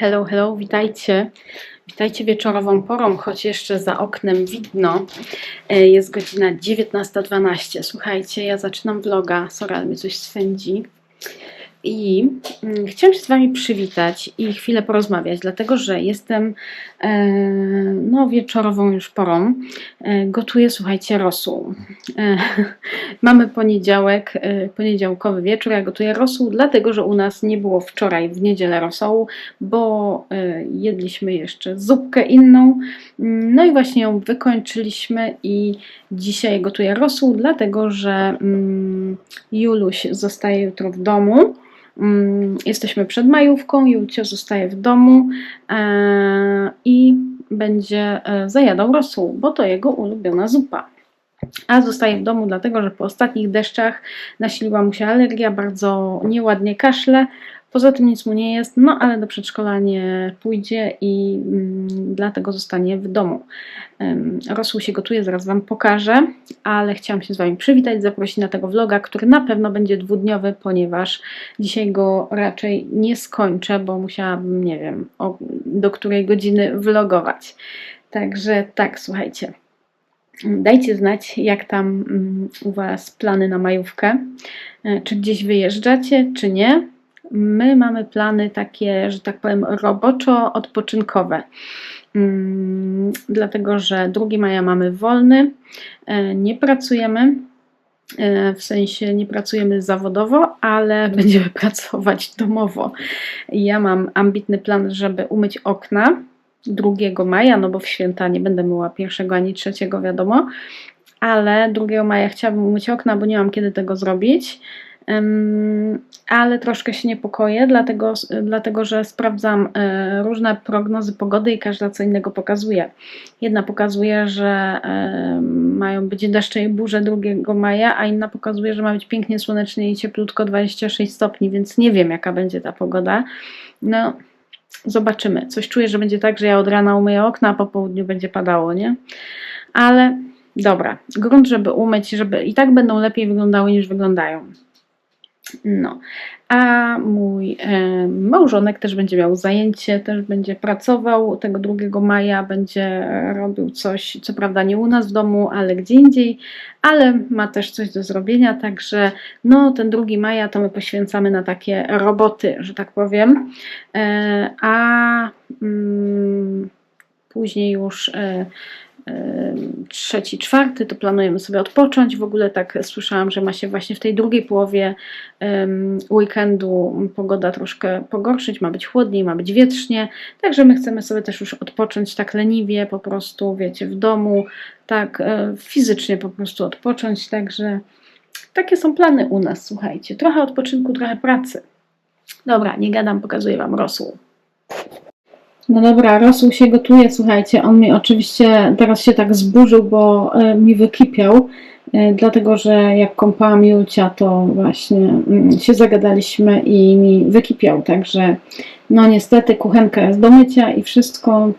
Hello, hello, witajcie. Witajcie wieczorową porą, choć jeszcze za oknem widno. E, Jest godzina 19.12. Słuchajcie, ja zaczynam vloga. Sorry, ale mnie coś swędzi. I mm, chciałam się z Wami przywitać i chwilę porozmawiać, dlatego że jestem no, wieczorową już porą. E, gotuję, słuchajcie, rosół. E, mamy poniedziałek, e, poniedziałkowy wieczór. Ja gotuję rosół, dlatego że u nas nie było wczoraj w niedzielę rosołu, bo e, jedliśmy jeszcze zupkę inną. Mm, No i właśnie ją wykończyliśmy i dzisiaj gotuję rosół, dlatego że mm, Juluś zostaje jutro w domu. Mm, Jesteśmy przed majówką, Julcio zostaje w domu e, i będzie e, zajadał rosół, bo to jego ulubiona zupa. A zostaje w domu dlatego, że po ostatnich deszczach nasiliła mu się alergia, bardzo nieładnie kaszle. Poza tym nic mu nie jest, no ale do przedszkola nie pójdzie i mm, dlatego zostanie w domu. Rosół się gotuje, zaraz Wam pokażę, ale chciałam się z Wami przywitać, zaprosić na tego vloga, który na pewno będzie dwudniowy, ponieważ dzisiaj go raczej nie skończę, bo musiałabym, nie wiem, o, do której godziny vlogować. Także tak, słuchajcie. Dajcie znać, jak tam mm, u Was plany na majówkę. E, Czy gdzieś wyjeżdżacie, czy nie. My mamy plany takie, że tak powiem, roboczo-odpoczynkowe. Mm, Dlatego, że 2 maja mamy wolny, e, nie pracujemy. e, W sensie nie pracujemy zawodowo, ale będziemy pracować domowo. Ja mam ambitny plan, żeby umyć okna 2 maja, no bo w święta nie będę myła pierwszego ani trzeciego, wiadomo, ale 2 maja chciałabym umyć okna, bo nie mam kiedy tego zrobić. Ale troszkę się niepokoję, dlatego, dlatego że sprawdzam e, różne prognozy pogody i każda co innego pokazuje. Jedna pokazuje, że e, mają być deszcze i burze 2 maja, a inna pokazuje, że ma być pięknie słonecznie i cieplutko 26 stopni, więc nie wiem jaka będzie ta pogoda. No, zobaczymy. Coś czuję, że będzie tak, że ja od rana umyję okna, a po południu będzie padało, nie? Ale dobra, grunt, żeby umyć, żeby i tak będą lepiej wyglądały niż wyglądają. No, a mój e, małżonek też będzie miał zajęcie, też będzie pracował tego 2 maja, będzie robił coś, co prawda nie u nas w domu, ale gdzie indziej, ale ma też coś do zrobienia, także no ten 2 maja to my poświęcamy na takie roboty, że tak powiem, e, a mm, później już e, trzeci, czwarty, to planujemy sobie odpocząć. W ogóle tak słyszałam, że ma się właśnie w tej drugiej połowie weekendu pogoda troszkę pogorszyć, ma być chłodniej, ma być wietrznie, także my chcemy sobie też już odpocząć tak leniwie, po prostu, wiecie, w domu, tak e, fizycznie po prostu odpocząć, także takie są plany u nas, słuchajcie. Trochę odpoczynku, trochę pracy. Dobra, nie gadam, pokazuję Wam rosół. No dobra, rosół się gotuje, słuchajcie, on mi oczywiście teraz się tak zburzył, bo e, mi wykipiał, e, dlatego że jak kąpałam Julcia, to właśnie mm, się zagadaliśmy i mi wykipiał, także no niestety kuchenka jest do mycia i wszystko,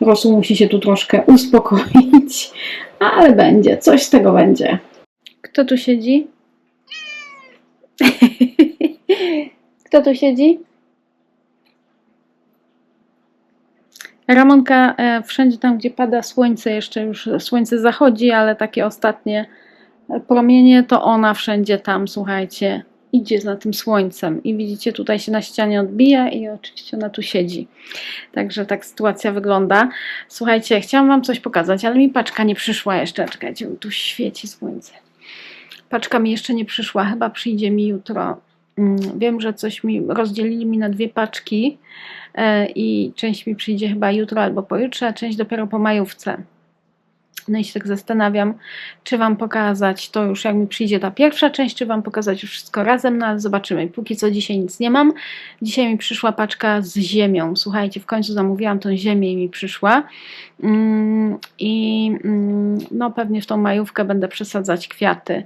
rosół musi się tu troszkę uspokoić, ale będzie, coś z tego będzie. Kto tu siedzi? Kto tu siedzi? Ramonka e, wszędzie tam, gdzie pada słońce, jeszcze już słońce zachodzi, ale takie ostatnie promienie, to ona wszędzie tam, słuchajcie, idzie za tym słońcem. I widzicie, tutaj się na ścianie odbija i oczywiście ona tu siedzi. Także tak sytuacja wygląda. Słuchajcie, chciałam Wam coś pokazać, ale mi paczka nie przyszła jeszcze. Czekajcie, tu świeci słońce. Paczka mi jeszcze nie przyszła, chyba przyjdzie mi jutro. Mm, Wiem, że coś mi rozdzielili mi na dwie paczki e, i część mi przyjdzie chyba jutro albo pojutrze, a część dopiero po majówce. No i się tak zastanawiam, czy Wam pokazać to już jak mi przyjdzie ta pierwsza część, czy Wam pokazać już wszystko razem, no ale zobaczymy. Póki co dzisiaj nic nie mam. Dzisiaj mi przyszła paczka z ziemią. Słuchajcie, w końcu zamówiłam tą ziemię i mi przyszła. Mm, I mm, no pewnie w tą majówkę będę przesadzać kwiaty.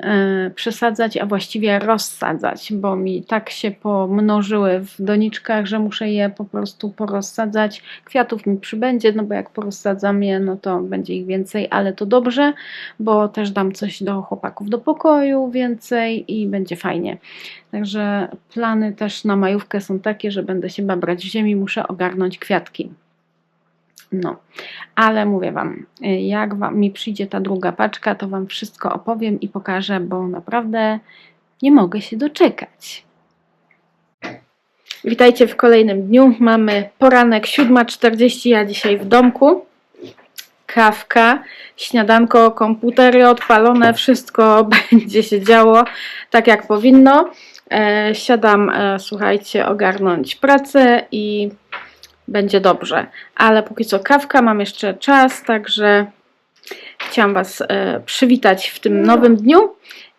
E, przesadzać, a właściwie rozsadzać, bo mi tak się pomnożyły w doniczkach, że muszę je po prostu porozsadzać. Kwiatów mi przybędzie, no bo jak porozsadzam je, no to będzie ich więcej więcej, ale to dobrze, bo też dam coś do chłopaków do pokoju więcej i będzie fajnie. Także plany też na majówkę są takie, że będę się babrać w ziemi, muszę ogarnąć kwiatki. No, ale mówię Wam, jak wam, mi przyjdzie ta druga paczka, to Wam wszystko opowiem i pokażę, bo naprawdę nie mogę się doczekać. Witajcie w kolejnym dniu. Mamy poranek 7.40, ja dzisiaj w domku. Kawka, śniadanko, komputery odpalone, wszystko będzie się działo tak jak powinno. E, siadam, e, słuchajcie, ogarnąć pracę i będzie dobrze. Ale póki co kawka, mam jeszcze czas, także chciałam Was e, przywitać w tym nowym dniu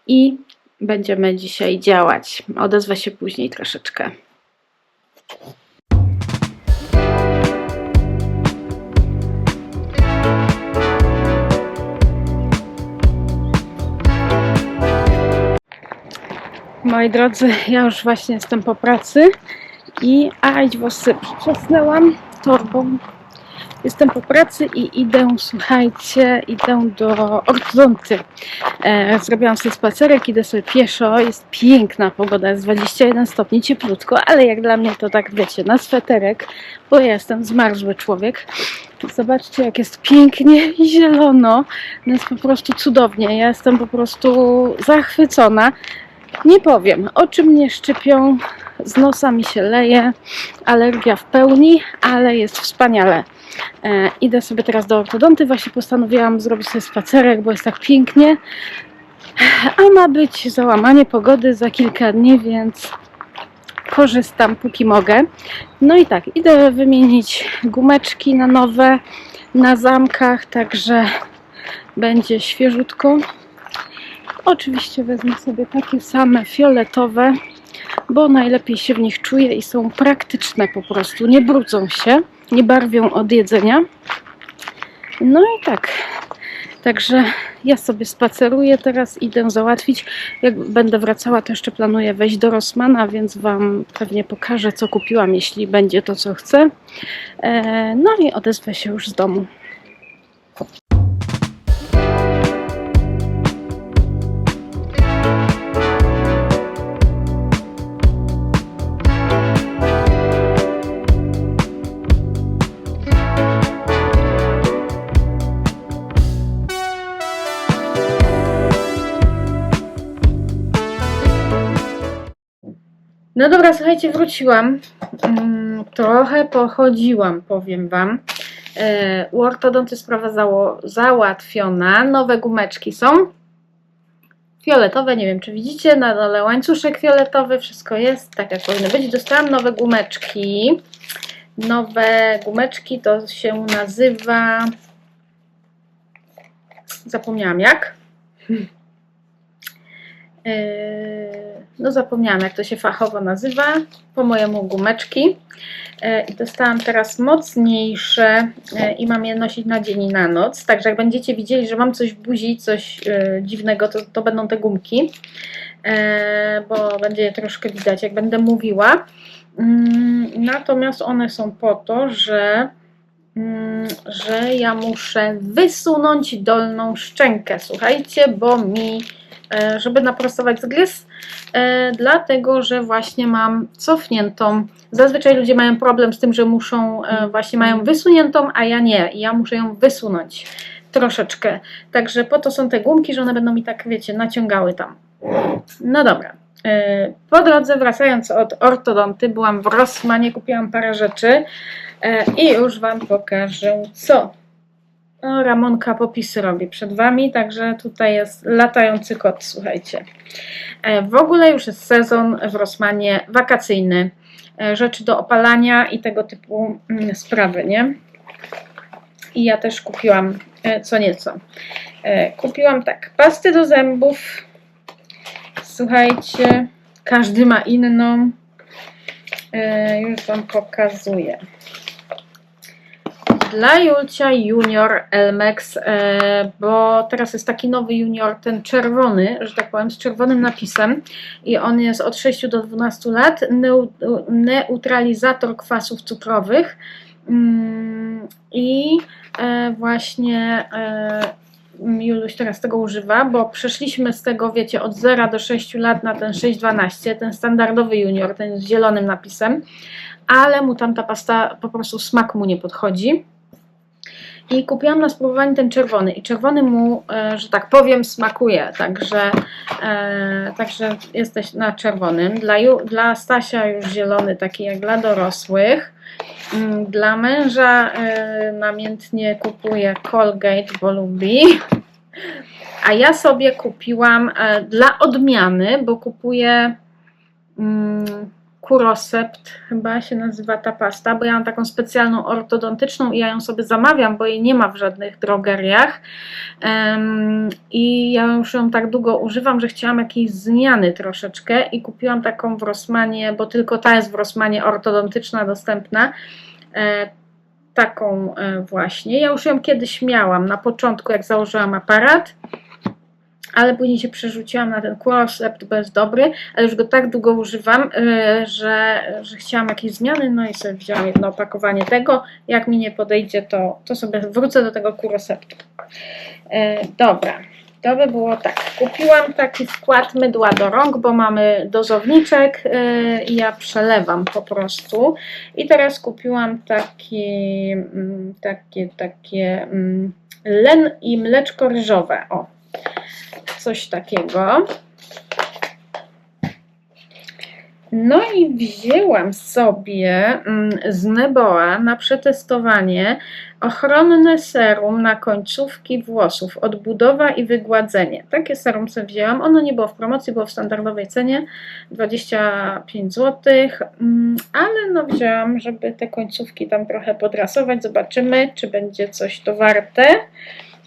i będziemy dzisiaj działać. Odezwę się później troszeczkę. Moi drodzy, ja już właśnie jestem po pracy i ajdź włosy przyczesnęłam torbą. Jestem po pracy i idę, słuchajcie, idę do ortodonty. E, zrobiłam sobie spacerek, idę sobie pieszo, jest piękna pogoda, jest 21 stopni, cieplutko, ale jak dla mnie to tak, wiecie, na sweterek, bo ja jestem zmarzły człowiek. Zobaczcie, jak jest pięknie i zielono. No jest po prostu cudownie. Ja jestem po prostu zachwycona. Nie powiem, oczy mnie szczypią, z nosa mi się leje, alergia w pełni, ale jest wspaniale. E, idę sobie teraz do ortodonty, właśnie postanowiłam zrobić sobie spacerek, bo jest tak pięknie. A ma być załamanie pogody za kilka dni, więc korzystam póki mogę. No i tak, idę wymienić gumeczki na nowe, na zamkach, także będzie świeżutko. Oczywiście wezmę sobie takie same fioletowe, bo najlepiej się w nich czuję i są praktyczne po prostu. Nie brudzą się, nie barwią od jedzenia. No i tak. Także ja sobie spaceruję teraz, idę załatwić. Jak będę wracała, to jeszcze planuję wejść do Rossmana, więc Wam pewnie pokażę, co kupiłam, jeśli będzie to, co chcę. E, No i odezwę się już z domu. No dobra, słuchajcie, wróciłam. Mm, trochę pochodziłam, powiem Wam. E, u ortodonty sprawa załatwiona. Nowe gumeczki są. Fioletowe, nie wiem czy widzicie, na dole łańcuszek fioletowy, wszystko jest tak jak powinno być. Dostałam nowe gumeczki. Nowe gumeczki to się nazywa... Zapomniałam jak. Yy, no zapomniałam jak to się fachowo nazywa, po mojemu gumeczki. Yy, i dostałam teraz mocniejsze yy, i mam je nosić na dzień i na noc, także jak będziecie widzieli, że mam coś w buzi, coś dziwnego, to, to będą te gumki, bo będzie je troszkę widać jak będę mówiła, natomiast one są po to, że że ja muszę wysunąć dolną szczękę, słuchajcie, bo mi żeby naprostować zgryz, e, dlatego że właśnie mam cofniętą. Zazwyczaj ludzie mają problem z tym, że muszą, e, właśnie mają wysuniętą, a ja nie. Ja muszę ją wysunąć troszeczkę. Także po to są te gumki, że one będą mi tak, wiecie, naciągały tam. No dobra. Po drodze, wracając od ortodonty, byłam w Rossmanie, kupiłam parę rzeczy i już Wam pokażę co. No, Ramonka popisy robi przed Wami, także tutaj jest latający kot, słuchajcie. E, w ogóle już jest sezon w Rosmanie wakacyjny. E, rzeczy do opalania i tego typu mm, sprawy, nie? I ja też kupiłam e, co nieco. Kupiłam tak, pasty do zębów. Słuchajcie, każdy ma inną. Już Wam pokazuję. Dla Julcia Junior Elmex, e, bo teraz jest taki nowy junior, ten czerwony, że tak powiem, z czerwonym napisem i on jest od 6 do 12 lat, neu, neutralizator kwasów cukrowych mm, i e, właśnie e, Juluś teraz tego używa, bo przeszliśmy z tego, wiecie, od 0 do 6 lat na ten 6-12, ten standardowy junior, ten z zielonym napisem, ale mu tam ta pasta po prostu smak mu nie podchodzi. I kupiłam na spróbowanie ten czerwony i czerwony mu, e, że tak powiem, smakuje, także, e, także jesteś na czerwonym. Dla, dla Stasia już zielony, taki jak dla dorosłych. Mm, Dla męża e, namiętnie kupuję Colgate, bo lubi. A ja sobie kupiłam e, dla odmiany, bo kupuję mm, Kurosept, chyba się nazywa ta pasta, bo ja mam taką specjalną ortodontyczną i ja ją sobie zamawiam, bo jej nie ma w żadnych drogeriach. I ja już ją tak długo używam, że chciałam jakiejś zmiany troszeczkę i kupiłam taką w Rossmanie, bo tylko ta jest w Rossmanie ortodontyczna dostępna. E, taką e, właśnie. Ja już ją kiedyś miałam na początku, jak założyłam aparat, ale później się przerzuciłam na ten Kurosept, bo jest dobry, ale już go tak długo używam, e, że, że chciałam jakieś zmiany, no i sobie wzięłam jedno opakowanie tego. Jak mi nie podejdzie, to, to sobie wrócę do tego Kuroseptu. E, dobra. To by było tak. Kupiłam taki skład mydła do rąk, bo mamy dozowniczek yy, i ja przelewam po prostu. I teraz kupiłam taki, mm, takie, takie mm, len i mleczko ryżowe. O, coś takiego. No i wzięłam sobie mm, z Neboa na przetestowanie ochronne serum na końcówki włosów, odbudowa i wygładzenie. Takie serum sobie wzięłam. Ono nie było w promocji, było w standardowej cenie 25 zł, mm, ale no wzięłam, żeby te końcówki tam trochę podrasować. Zobaczymy, czy będzie coś to warte.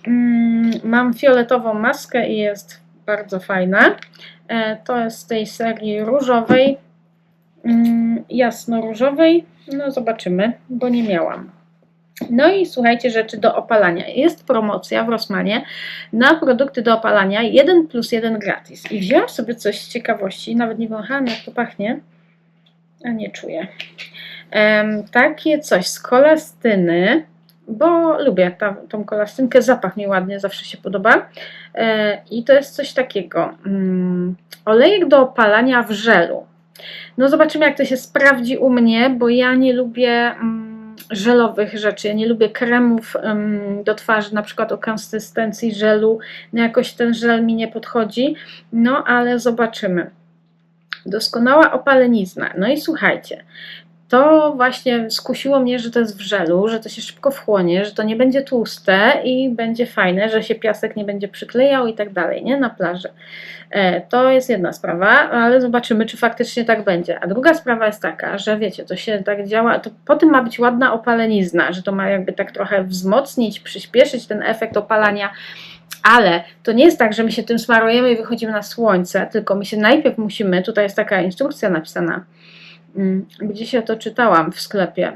Mm, Mam fioletową maskę i jest bardzo fajna. E, To jest z tej serii różowej, mm, jasno-różowej. No zobaczymy, bo nie miałam. No i słuchajcie, rzeczy do opalania. Jest promocja w Rossmanie na produkty do opalania 1 plus 1 gratis. I wzięłam sobie coś z ciekawości, nawet nie wąchałam jak to pachnie, a nie czuję. Em, takie coś z kolastyny, bo lubię ta, tą kolastynkę, zapach mi ładnie zawsze się podoba. E, I to jest coś takiego. Mm, olejek do opalania w żelu. No zobaczymy, jak to się sprawdzi u mnie, bo ja nie lubię mm, żelowych rzeczy. Ja nie lubię kremów mm, do twarzy, na przykład o konsystencji żelu. No jakoś ten żel mi nie podchodzi. No ale zobaczymy. Doskonała opalenizna. No i słuchajcie, to właśnie skusiło mnie, że to jest w żelu, że to się szybko wchłonie, że to nie będzie tłuste i będzie fajne, że się piasek nie będzie przyklejał i tak dalej, nie? Na plaży. E, To jest jedna sprawa, ale zobaczymy, czy faktycznie tak będzie. A druga sprawa jest taka, że wiecie, to się tak działa, to po tym ma być ładna opalenizna, że to ma jakby tak trochę wzmocnić, przyspieszyć ten efekt opalania. Ale to nie jest tak, że my się tym smarujemy i wychodzimy na słońce, tylko my się najpierw musimy, tutaj jest taka instrukcja napisana, mm, gdzie się to czytałam w sklepie,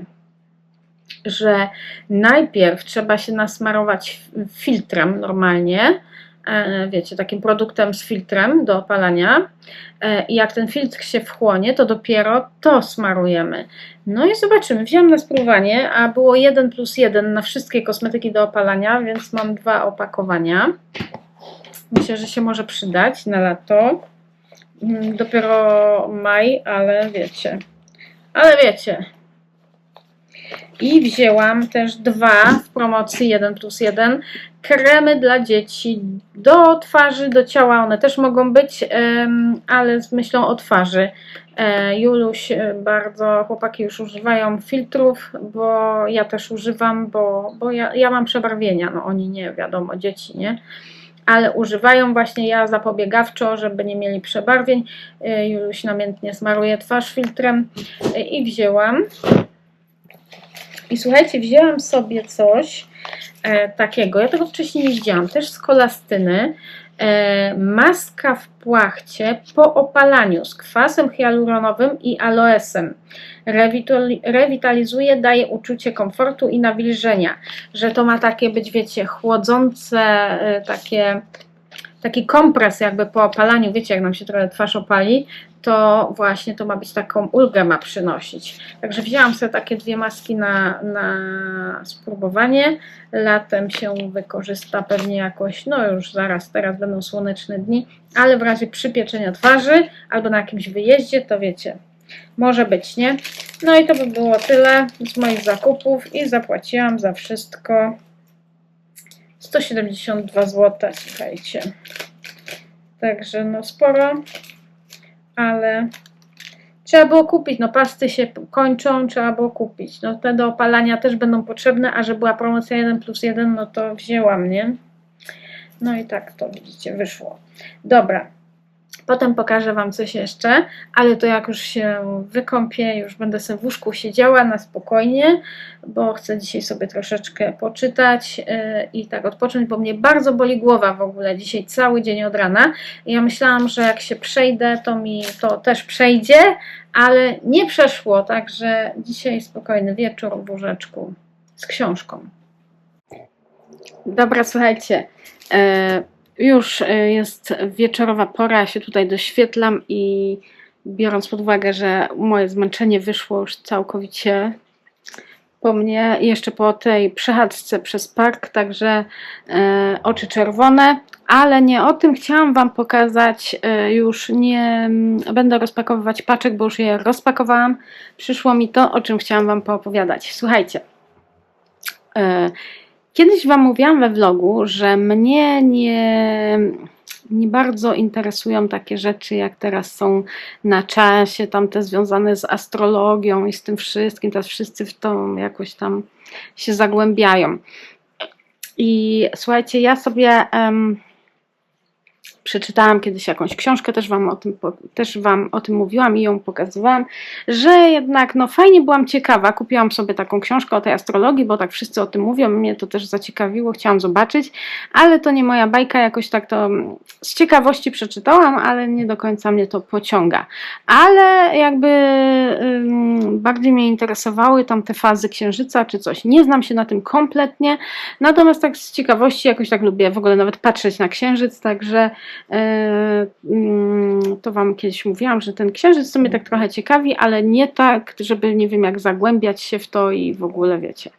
że najpierw trzeba się nasmarować filtrem normalnie, e, wiecie, takim produktem z filtrem do opalania. E, I jak ten filtr się wchłonie, to dopiero to smarujemy. No i zobaczymy. Wziąłem na spróbowanie, a było 1 plus 1 na wszystkie kosmetyki do opalania, więc mam dwa opakowania. Myślę, że się może przydać na lato. Mm, Dopiero maj, ale wiecie. Ale wiecie. I wzięłam też dwa w promocji 1 plus 1 kremy dla dzieci do twarzy, do ciała. One też mogą być, ale z myślą o twarzy. E, Juluś e, bardzo, chłopaki już używają filtrów, bo ja też używam, bo, bo ja, ja mam przebarwienia. No oni nie, wiadomo, dzieci, nie? Ale używają właśnie ja zapobiegawczo, żeby nie mieli przebarwień. E, Juluś namiętnie smaruje twarz filtrem e, i wzięłam. I słuchajcie, wzięłam sobie coś e, takiego. Ja tego wcześniej nie widziałam, też z kolastyny. E, maska w płachcie po opalaniu z kwasem hialuronowym i aloesem. Rewitali- Rewitalizuje, daje uczucie komfortu i nawilżenia. Że to ma takie być, wiecie, chłodzące, e, takie, taki kompres jakby po opalaniu. Wiecie, jak nam się trochę twarz opali, to właśnie to ma być taką ulgę ma przynosić. Także wzięłam sobie takie dwie maski na, na spróbowanie. Latem się wykorzysta pewnie jakoś, no już zaraz, teraz będą słoneczne dni, ale w razie przypieczenia twarzy albo na jakimś wyjeździe, to wiecie, może być, nie? No i to by było tyle z moich zakupów i zapłaciłam za wszystko 172 zł, słuchajcie. Także no sporo, ale trzeba było kupić. No pasty się kończą, trzeba było kupić. No te do opalania też będą potrzebne, a że była promocja 1 plus 1, no to wzięłam, nie? No i tak to widzicie, wyszło. Dobra. Potem pokażę Wam coś jeszcze, ale to jak już się wykąpię, już będę sobie w łóżku siedziała na spokojnie, bo chcę dzisiaj sobie troszeczkę poczytać yy, i tak odpocząć, bo mnie bardzo boli głowa w ogóle dzisiaj cały dzień od rana. Ja myślałam, że jak się przejdę, to mi to też przejdzie, ale nie przeszło, także dzisiaj spokojny wieczór w łóżeczku z książką. Dobra, słuchajcie. E, już e, jest wieczorowa pora, się tutaj doświetlam i biorąc pod uwagę, że moje zmęczenie wyszło już całkowicie po mnie, jeszcze po tej przechadzce przez park, także e, oczy czerwone, ale nie o tym chciałam Wam pokazać. E, już nie będę rozpakowywać paczek, bo już je rozpakowałam. Przyszło mi to, o czym chciałam Wam poopowiadać. Słuchajcie. E, Kiedyś Wam mówiłam we vlogu, że mnie nie, nie bardzo interesują takie rzeczy, jak teraz są na czasie, tamte związane z astrologią i z tym wszystkim. Teraz wszyscy w to jakoś tam się zagłębiają. I słuchajcie, ja sobie em, przeczytałam kiedyś jakąś książkę, też wam, o tym, też wam o tym mówiłam i ją pokazywałam, że jednak no fajnie byłam ciekawa, kupiłam sobie taką książkę o tej astrologii, bo tak wszyscy o tym mówią, mnie to też zaciekawiło, chciałam zobaczyć, ale to nie moja bajka, jakoś tak to mm, z ciekawości przeczytałam, ale nie do końca mnie to pociąga. Ale jakby ym, bardziej mnie interesowały tam te fazy księżyca czy coś. Nie znam się na tym kompletnie, natomiast tak z ciekawości jakoś tak lubię w ogóle nawet patrzeć na księżyc, także to Wam kiedyś mówiłam, że ten księżyc to mnie tak trochę ciekawi, ale nie tak, żeby nie wiem jak zagłębiać się w to i w ogóle wiecie.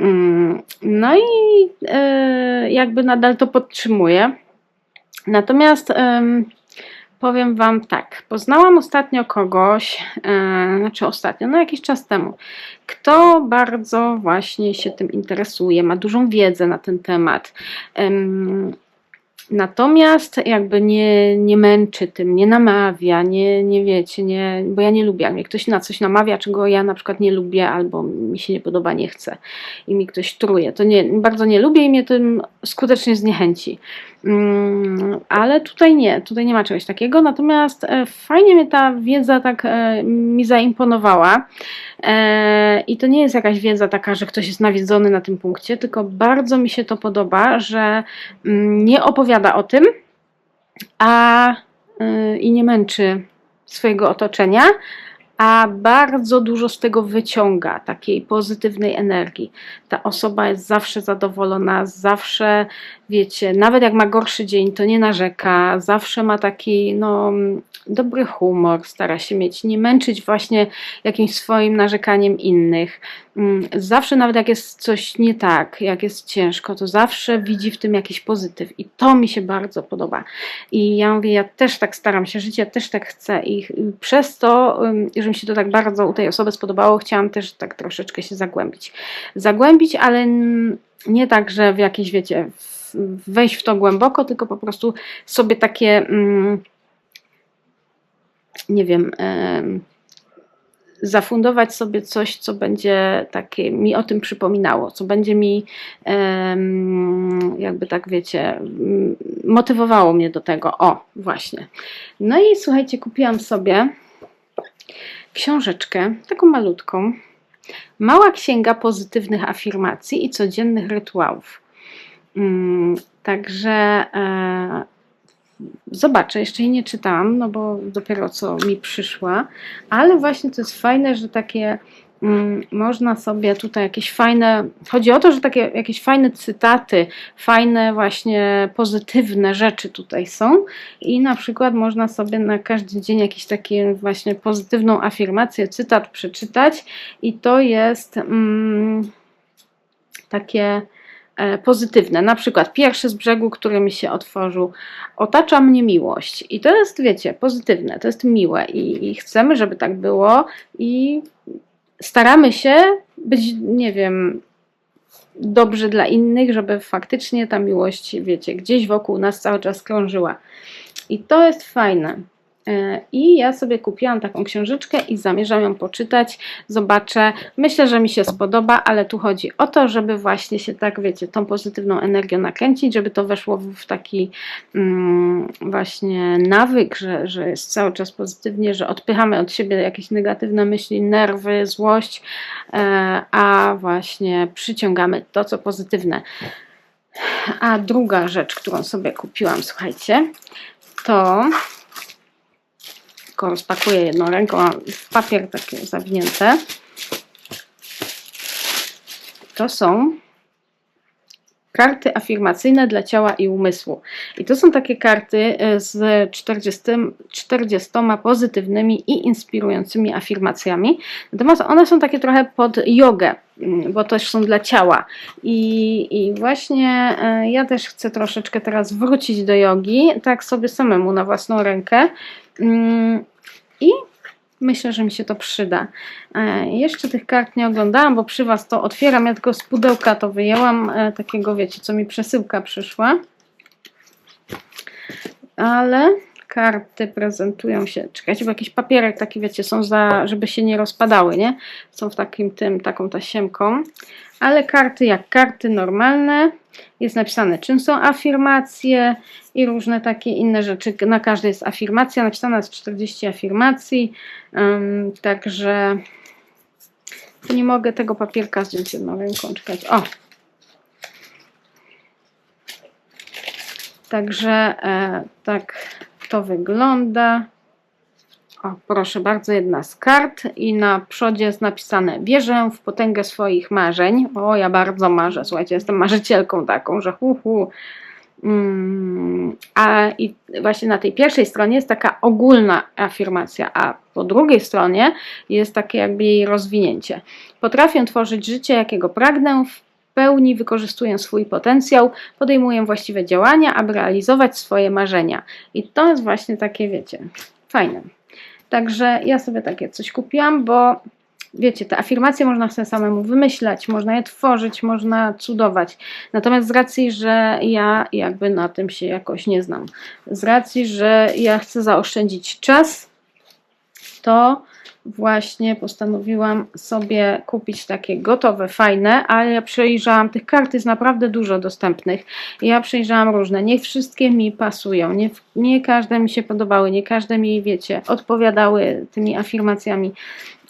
Mm, No i e, jakby nadal to podtrzymuję. Natomiast em, powiem Wam tak, poznałam ostatnio kogoś, e, znaczy ostatnio, no jakiś czas temu, kto bardzo właśnie się tym interesuje, ma dużą wiedzę na ten temat. Em, Natomiast jakby nie, nie męczy tym, nie namawia, nie, nie wiecie, nie, bo ja nie lubię, jak mnie ktoś na coś namawia, czego ja na przykład nie lubię albo mi się nie podoba, nie chcę i mi ktoś truje. To nie, bardzo nie lubię i mnie tym skutecznie zniechęci. Mm, ale tutaj nie, tutaj nie ma czegoś takiego, natomiast e, fajnie mnie ta wiedza tak e, mi zaimponowała e, i to nie jest jakaś wiedza taka, że ktoś jest nawiedzony na tym punkcie, tylko bardzo mi się to podoba, że mm, nie opowiada o tym, a y, i nie męczy swojego otoczenia, a bardzo dużo z tego wyciąga takiej pozytywnej energii. Ta osoba jest zawsze zadowolona, zawsze, wiecie, nawet jak ma gorszy dzień, to nie narzeka, zawsze ma taki, no, dobry humor, stara się mieć, nie męczyć właśnie jakimś swoim narzekaniem innych. Mm, Zawsze, nawet jak jest coś nie tak, jak jest ciężko, to zawsze widzi w tym jakiś pozytyw i to mi się bardzo podoba. I ja mówię, ja też tak staram się żyć, ja też tak chcę i przez to, że mi się to tak bardzo u tej osoby spodobało, chciałam też tak troszeczkę się zagłębić. Zagłębić, ale nie tak, że w jakieś, wiecie, w- wejść w to głęboko, tylko po prostu sobie takie, mm, nie wiem, em, zafundować sobie coś, co będzie takie mi o tym przypominało, co będzie mi jakby tak wiecie, motywowało mnie do tego. O, właśnie. No i słuchajcie, kupiłam sobie książeczkę, taką malutką. Mała księga pozytywnych afirmacji i codziennych rytuałów. Mm, Także e, zobaczę, jeszcze jej nie czytałam, no bo dopiero co mi przyszła, ale właśnie to jest fajne, że takie mm, można sobie tutaj jakieś fajne, chodzi o to, że takie jakieś fajne cytaty, fajne właśnie pozytywne rzeczy tutaj są i na przykład można sobie na każdy dzień jakiś taki właśnie pozytywną afirmację, cytat przeczytać i to jest mm, takie pozytywne. Na przykład pierwszy z brzegu, który mi się otworzył, otacza mnie miłość. I to jest, wiecie, pozytywne, to jest miłe i, i chcemy, żeby tak było i staramy się być, nie wiem, dobrzy dla innych, żeby faktycznie ta miłość, wiecie, gdzieś wokół nas cały czas krążyła. I to jest fajne. E, I ja sobie kupiłam taką książeczkę i zamierzam ją poczytać. Zobaczę. Myślę, że mi się spodoba, ale tu chodzi o to, żeby właśnie się tak, wiecie, tą pozytywną energią nakręcić, żeby to weszło w taki mm, właśnie nawyk, że, że jest cały czas pozytywnie, że odpychamy od siebie jakieś negatywne myśli, nerwy, złość, e, a właśnie przyciągamy to, co pozytywne. A druga rzecz, którą sobie kupiłam, słuchajcie, to tylko rozpakuję jedną ręką, a w papier takie zawinięte. To są karty afirmacyjne dla ciała i umysłu. I to są takie karty e, z 40, 40 pozytywnymi i inspirującymi afirmacjami. Natomiast one są takie trochę pod jogę, mm, bo też są dla ciała. I, i właśnie e, ja też chcę troszeczkę teraz wrócić do jogi, tak sobie samemu na własną rękę. Mm, I myślę, że mi się to przyda. E, Jeszcze tych kart nie oglądałam, bo przy Was to otwieram. Ja tylko z pudełka to wyjęłam, e, takiego wiecie, co mi przesyłka przyszła. Ale karty prezentują się. Czekajcie, bo jakiś papierek taki, wiecie, są za, żeby się nie rozpadały, nie? Są w takim tym, taką tasiemką. Ale karty jak karty normalne. Jest napisane, czym są afirmacje i różne takie inne rzeczy. Na każdej jest afirmacja, napisana jest 40 afirmacji. Ym, także nie mogę tego papierka zdjąć jedną ręką. Czekać. O! Także e, tak to wygląda. O, proszę bardzo, jedna z kart i na przodzie jest napisane Wierzę w potęgę swoich marzeń. O, ja bardzo marzę, słuchajcie, jestem marzycielką taką, że hu, hu. Mm, a i właśnie na tej pierwszej stronie jest taka ogólna afirmacja, a po drugiej stronie jest takie jakby jej rozwinięcie. Potrafię tworzyć życie, jakiego pragnę, w pełni wykorzystuję swój potencjał, podejmuję właściwe działania, aby realizować swoje marzenia. I to jest właśnie takie, wiecie, fajne. Także ja sobie takie coś kupiłam, bo wiecie, te afirmacje można sobie samemu wymyślać, można je tworzyć, można cudować. Natomiast z racji, że ja jakby na tym się jakoś nie znam, z racji, że ja chcę zaoszczędzić czas, to właśnie postanowiłam sobie kupić takie gotowe, fajne, ale ja przejrzałam, tych kart jest naprawdę dużo dostępnych. Ja przejrzałam różne, nie wszystkie mi pasują, nie, nie każde mi się podobały, nie każde mi, wiecie, odpowiadały tymi afirmacjami.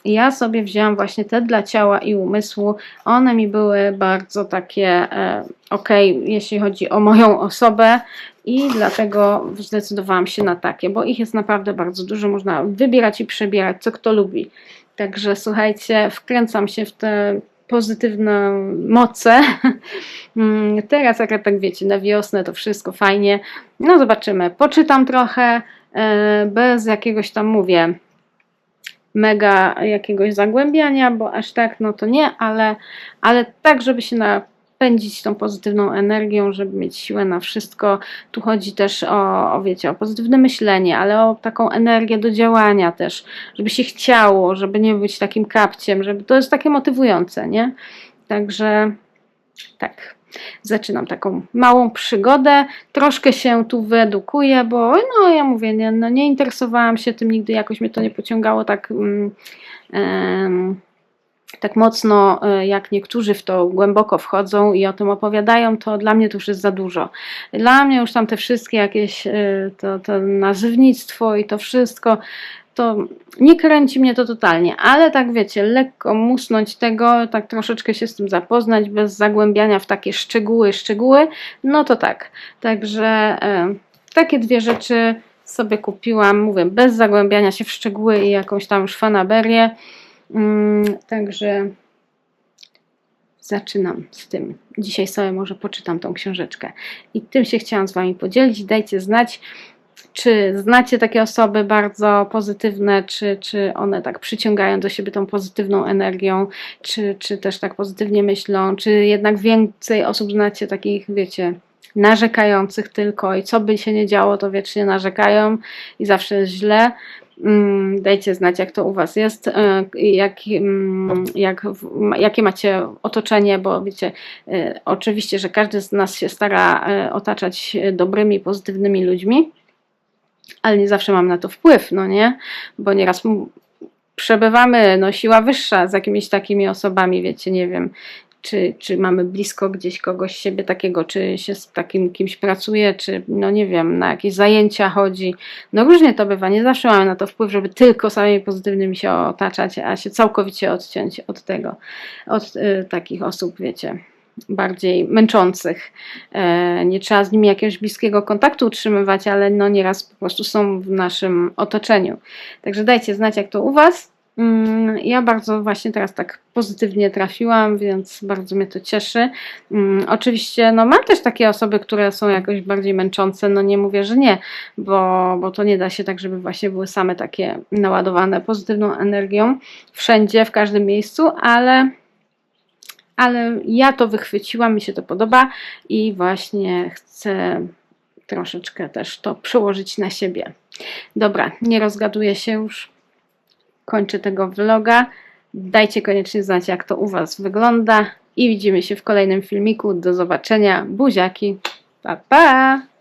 Ja sobie wzięłam właśnie te dla ciała i umysłu. One mi były bardzo takie e, ok, jeśli chodzi o moją osobę, i dlatego zdecydowałam się na takie, bo ich jest naprawdę bardzo dużo. Można wybierać i przebierać, co kto lubi. Także słuchajcie, wkręcam się w te pozytywne moce. Mm, Teraz, jak tak wiecie, na wiosnę to wszystko fajnie. No zobaczymy. Poczytam trochę, e, bez jakiegoś tam mówię mega jakiegoś zagłębiania, bo aż tak no to nie, ale, ale tak, żeby się napędzić tą pozytywną energią, żeby mieć siłę na wszystko. Tu chodzi też o, o wiecie, o pozytywne myślenie, ale o taką energię do działania też, żeby się chciało, żeby nie być takim kapciem, żeby to jest takie motywujące, nie? Także tak. Zaczynam taką małą przygodę, troszkę się tu wyedukuję, bo no ja mówię, nie, no, nie interesowałam się tym nigdy, jakoś mnie to nie pociągało tak, mm, em, tak mocno, e, jak niektórzy w to głęboko wchodzą i o tym opowiadają, to dla mnie to już jest za dużo. Dla mnie już tam te wszystkie jakieś, e, to, to nazywnictwo i to wszystko, to nie kręci mnie to totalnie, ale tak wiecie, lekko musnąć tego, tak troszeczkę się z tym zapoznać, bez zagłębiania w takie szczegóły, szczegóły, no to tak. Także e, takie dwie rzeczy sobie kupiłam, mówię, bez zagłębiania się w szczegóły i jakąś tam już fanaberię. Mm, także zaczynam z tym. Dzisiaj sobie może poczytam tą książeczkę. I tym się chciałam z Wami podzielić. Dajcie znać, czy znacie takie osoby bardzo pozytywne, czy, czy one tak przyciągają do siebie tą pozytywną energią, czy, czy też tak pozytywnie myślą, czy jednak więcej osób znacie takich, wiecie, narzekających tylko i co by się nie działo, to wiecznie narzekają i zawsze jest źle. Mm, Dajcie znać, jak to u Was jest, e, jak, mm, jak, jakie macie otoczenie, bo wiecie, e, oczywiście, że każdy z nas się stara e, otaczać dobrymi, pozytywnymi ludźmi, ale nie zawsze mam na to wpływ, no nie? Bo nieraz przebywamy, no siła wyższa z jakimiś takimi osobami, wiecie, nie wiem, czy, czy mamy blisko gdzieś kogoś siebie takiego, czy się z takim kimś pracuje, czy no nie wiem, na jakieś zajęcia chodzi. No różnie to bywa, nie zawsze mamy na to wpływ, żeby tylko samymi pozytywnymi się otaczać, a się całkowicie odciąć od tego, od y, takich osób, wiecie, bardziej męczących. E, nie trzeba z nimi jakiegoś bliskiego kontaktu utrzymywać, ale no nieraz po prostu są w naszym otoczeniu. Także dajcie znać, jak to u Was. Mm, Ja bardzo właśnie teraz tak pozytywnie trafiłam, więc bardzo mnie to cieszy. Mm, Oczywiście, no mam też takie osoby, które są jakoś bardziej męczące, no nie mówię, że nie, bo, bo to nie da się tak, żeby właśnie były same takie naładowane pozytywną energią wszędzie, w każdym miejscu, ale ale ja to wychwyciłam, mi się to podoba i właśnie chcę troszeczkę też to przełożyć na siebie. Dobra, nie rozgaduję się już. Kończę tego vloga. Dajcie koniecznie znać, jak to u Was wygląda i widzimy się w kolejnym filmiku. Do zobaczenia. Buziaki. Pa, pa!